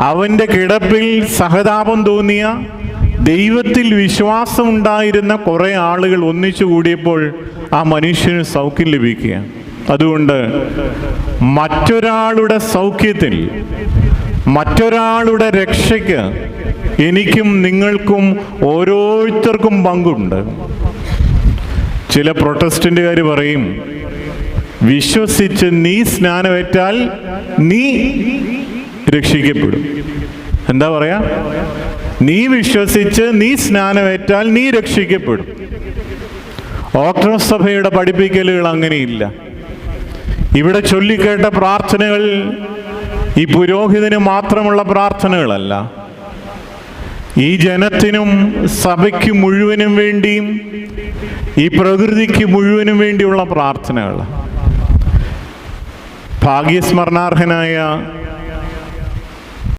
അവന്റെ കിടപ്പിൽ സഹതാപം തോന്നിയ ദൈവത്തിൽ വിശ്വാസമുണ്ടായിരുന്ന കുറേ ആളുകൾ ഒന്നിച്ചു കൂടിയപ്പോൾ ആ മനുഷ്യന് സൗഖ്യം ലഭിക്കുക അതുകൊണ്ട് മറ്റൊരാളുടെ സൗഖ്യത്തിൽ മറ്റൊരാളുടെ രക്ഷയ്ക്ക് എനിക്കും നിങ്ങൾക്കും ഓരോരുത്തർക്കും പങ്കുണ്ട്. ചില പ്രൊട്ടസ്റ്റന്റുകാർ പറയും വിശ്വസിച്ച് നീ സ്നാനമേറ്റാൽ നീ രക്ഷിക്കപ്പെടും. എന്താ പറയാ? നീ വിശ്വസിച്ച് നീ സ്നാനമേറ്റാൽ നീ രക്ഷിക്കപ്പെടും. ഓക്ടോസ് സഭയുടെ പഠിപ്പിക്കലുകൾ അങ്ങനെയില്ല. ഇവിടെ ചൊല്ലിക്കേട്ട പ്രാർത്ഥനകൾ ഈ പുരോഹിതന് മാത്രമുള്ള പ്രാർത്ഥനകളല്ല. ഈ ജനത്തിനും സഭയ്ക്ക് മുഴുവനും വേണ്ടിയും ഈ പ്രകൃതിക്ക് മുഴുവനും വേണ്ടിയുള്ള പ്രാർത്ഥനകൾ ഭാഗ്യസ്മരണാർഹനായ